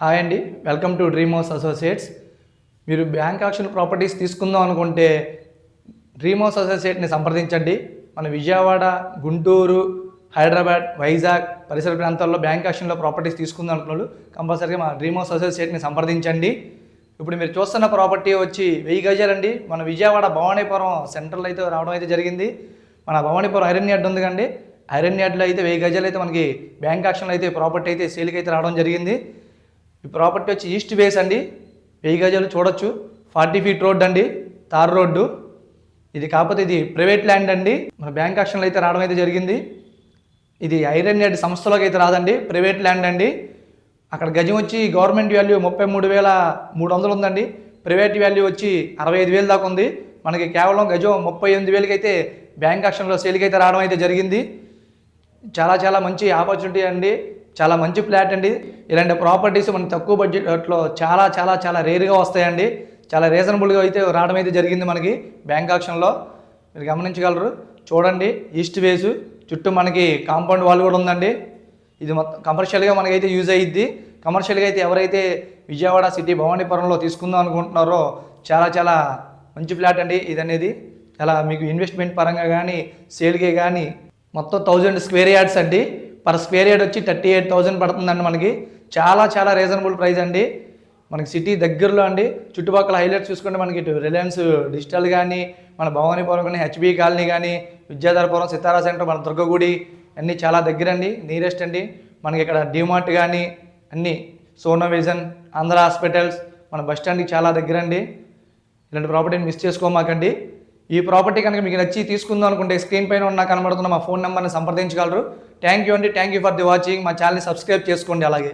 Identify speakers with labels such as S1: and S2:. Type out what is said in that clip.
S1: Hi అండి. Welcome to dream house associates. మీరు bank auction properties తీసుకుందాం అనుకుంటే డ్రీమ్ హౌస్ అసోసియేట్ని సంప్రదించండి. మన విజయవాడ గుంటూరు హైదరాబాద్ వైజాగ్ పరిసర ప్రాంతాల్లో బ్యాంక్ ఆక్షన్లో ప్రాపర్టీస్ తీసుకుందాం అనుకున్న కంపల్సరీగా మా డ్రీమ్ హౌస్ అసోసియేట్ని సంప్రదించండి. ఇప్పుడు మీరు చూస్తున్న ప్రాపర్టీ వచ్చి వెయ్యి గజాలండి. మన విజయవాడ భవానీపురం సెంట్రల్ అయితే రావడం అయితే జరిగింది. మన భవానీపురం ఐరన్ యార్డ్ ఉంది కండి ఐరన్ యార్డ్లో అయితే వెయ్యి గజాలు అయితే మనకి బ్యాంక్ ఆక్షన్లో అయితే ప్రాపర్టీ అయితే సేల్కి అయితే రావడం జరిగింది. ఈ ప్రాపర్టీ వచ్చి ఈస్ట్ వేస్ అండి. వెయ్యి గజాలు చూడొచ్చు. ఫార్టీ ఫీట్ రోడ్ అండి. Tar road. ఇది కాకపోతే ఇది ప్రైవేట్ ల్యాండ్ అండి. మన బ్యాంక్ ఆక్షన్లో అయితే రావడం అయితే జరిగింది. ఇది ఐరన్ యార్డ్ సంస్థలోకి అయితే రాదండి. ప్రైవేట్ ల్యాండ్ అండి. అక్కడ గజం వచ్చి గవర్నమెంట్ వాల్యూ ముప్పై మూడు వేల మూడు వందలు ఉందండి. ప్రైవేట్ వాల్యూ వచ్చి అరవై ఐదు వేలు దాకా ఉంది. మనకి కేవలం గజం ముప్పై ఎనిమిది వేలకి అయితే బ్యాంక్ ఆక్షన్లో సేల్కి అయితే రావడం అయితే జరిగింది. చాలా చాలా మంచి ఆపర్చునిటీ అండి. చాలా మంచి ఫ్లాట్ అండి. ఇలాంటి ప్రాపర్టీస్ మనకి తక్కువ బడ్జెట్లో చాలా చాలా చాలా రేర్గా వస్తాయండి. చాలా రీజనబుల్గా అయితే రావడం అయితే జరిగింది మనకి బ్యాంక్ ఆక్షన్లో మీరు గమనించగలరు. చూడండి ఈస్ట్ వేసు చుట్టూ మనకి కాంపౌండ్ వాల్ కూడా ఉందండి. ఇది మొత్తం కమర్షియల్గా మనకైతే యూజ్ అయ్యిద్ది కమర్షియల్గా అయితే ఎవరైతే విజయవాడ సిటీ భవానీపురంలో తీసుకుందాం అనుకుంటున్నారో చాలా చాలా మంచి ఫ్లాట్ అండి ఇది అనేది చాలా మీకు ఇన్వెస్ట్మెంట్ పరంగా కానీ సేల్కి కానీ మొత్తం థౌజండ్ స్క్వేర్ యార్డ్స్ అండి. పర్ స్క్వేర్ యార్డ్ వచ్చి థర్టీ ఎయిట్ థౌజండ్ పడుతుందండి మనకి. చాలా చాలా రీజనబుల్ ప్రైస్ అండి. మనకి సిటీ దగ్గరలో అండి. చుట్టుపక్కల హైలైట్స్ చూసుకుంటే మనకి ఇటు రిలయన్స్ డిజిటల్ కానీ మన భవానీపురం కానీ హెచ్బి కాలనీ కానీ విద్యాధరపురం సితారా సెంటర్ మన దుర్గగుడి అన్నీ చాలా దగ్గర అండి నియరెస్ట్ అండి. మనకి ఇక్కడ డిమార్ట్ కానీ అన్నీ సోనో విజన్ ఆంధ్ర హాస్పిటల్స్ మన బస్ స్టాండ్కి చాలా దగ్గర అండి ఇలాంటి ప్రాపర్టీని మిస్ చేసుకోమాకండి. ఈ ప్రాపర్టీ కనుక మీకు నచ్చి తీసుకుందాం అనుకుంటే స్క్రీన్ పైన ఉన్న కనబడుతున్న మా ఫోన్ నెంబర్ని సంప్రదించగలరు. థ్యాంక్ యూ అండి. Thank you for the watching మా ఛానల్ని సబ్స్క్రైబ్ చేసుకోండి అలాగే.